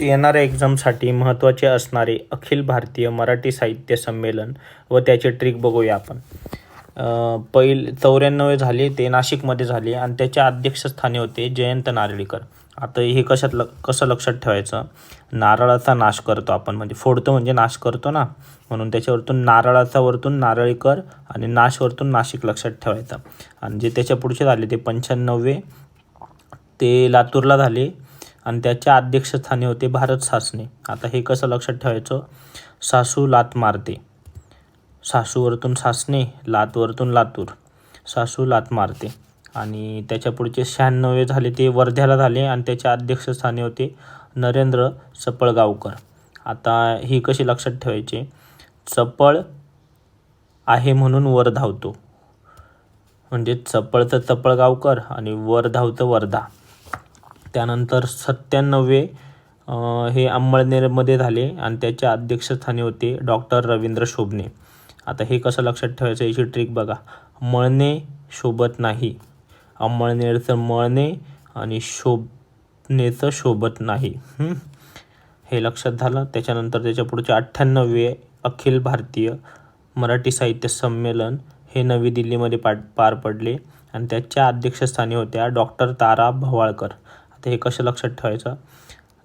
येणाऱ्या एक्झामसाठी महत्त्वाचे असणारे अखिल भारतीय मराठी साहित्य संमेलन व त्याचे ट्रिक बघूया आपण. पहिल चौऱ्याण्णव झाले ते नाशिकमध्ये झाले आणि त्याच्या अध्यक्षस्थानी होते जयंत नारळीकर. आता हे कशात ल कसं लक्षात ठेवायचं? नारळाचा नाश करतो आपण. म्हणजे फोडतो म्हणजे नाश करतो ना? म्हणून त्याच्यावरतून नारळाचा वरतून नारळीकर आणि नाश वरतून नाशिक लक्षात ठेवायचं. आणि जे त्याच्या पुढचे झाले ते पंच्याण्णवे ते लातूरला झाले आणि त्याच्या अध्यक्षस्थानी होते भारत सासणे. आता हे कसं लक्षात ठेवायचं? सासू लात मारते. सासूवरतून सासणे लातवरतून लातूर. सासू लात मारते. आणि त्याच्या पुढचे शहाण्णवे झाले ते वर्ध्याला झाले आणि त्याच्या अध्यक्षस्थानी होते नरेंद्र चपळगावकर आता ही कशी लक्षात ठेवायचे? चपळ आहे म्हणून वर धावतो. म्हणजे चपळचं चपळगावकर आणि वर धावतं वर्धा. त्यानंतर सत्त्याण्णवे हे अंमळनेरमध्ये झाले आणि त्याच्या अध्यक्षस्थानी होते डॉक्टर रवींद्र शोभणे. आता हे कसं लक्षात ठेवायचं याची ट्रिक बघा. मळणे शोभत नाही. अंमळनेरचं मळणे आणि शोभनेचं शोभत नाही. हे लक्षात झालं. त्याच्यानंतर त्याच्या पुढचे अठ्ठ्याण्णवे अखिल भारतीय मराठी साहित्य संमेलन हे नवी दिल्लीमध्ये पा पार पडले. आणि त्याच्या अध्यक्षस्थानी होत्या डॉक्टर तारा भवाळकर. आता हे कसं लक्षात ठेवायचं?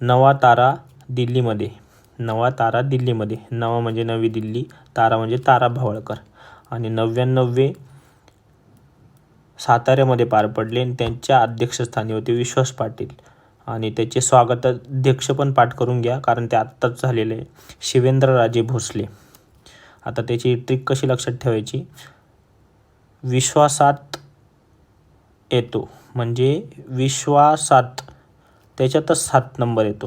नवा तारा दिल्लीमध्ये. नवा तारा दिल्लीमध्ये. नवा म्हणजे नवी दिल्ली तारा म्हणजे तारा भावळकर. आणि नव्याण्णवे साताऱ्यामध्ये पार पडले आणि त्यांच्या अध्यक्षस्थानी होते विश्वास पाटील. आणि त्याचे स्वागताध्यक्ष पण पाठ करून घ्या कारण ते आत्ताच झालेले आहे शिवेंद्रराजे भोसले. आता त्याची ट्रिक कशी लक्षात ठेवायची? विश्वासात येतो. म्हणजे विश्वासात त्याच्यातच सात नंबर येतो.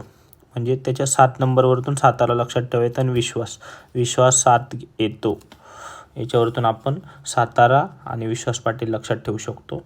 म्हणजे त्याच्या सात नंबरवरतून सातारा लक्षात ठेवायचा आणि विश्वास. विश्वास सात येतो. याच्यावरतून आपण सातारा आणि विश्वास पाटील लक्षात ठेवू शकतो.